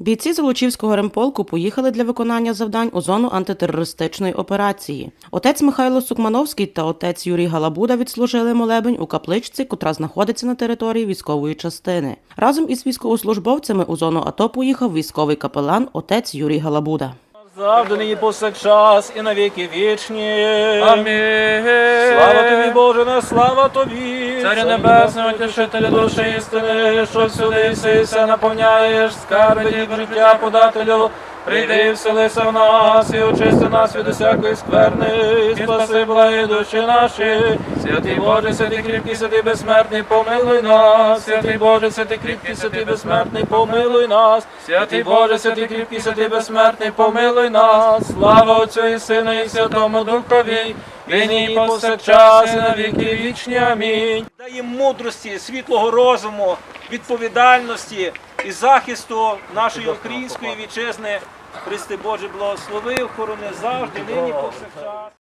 Бійці Золочівського ремполку поїхали для виконання завдань у зону антитерористичної операції. Отець Михайло Сукмановський та отець Юрій Галабуда відслужили молебень у капличці, котра знаходиться на території військової частини. Разом із військовослужбовцями у зону АТО поїхав військовий капелан отець Юрій Галабуда. Завжди нині повсякчас і на віки вічні. Амінь. Слава тобі, Боже, на слава тобі. Царю небесного, тішителю душі істини, що всюди сися наповняєш, скарби життя подателю. Прийди, вселися в нас і очисти нас від усякої скверни, і спаси благі душі наші. Святий Боже, святий кріпкий, святий безсмертний, помилуй нас. Святий Боже, святий кріпкий, святий безсмертний, помилуй нас. Святий Боже, святий кріпкий, святий безсмертний, помилуй нас. Слава Отцю і Сину і Святому Духові, нині і повсякчас, і на віки вічні. Амінь. Дай їм мудрості, світлого розуму, відповідальності і захисту нашої української вітчизни. Христи Боже, благослови, охорони завжди, нині повсякчас.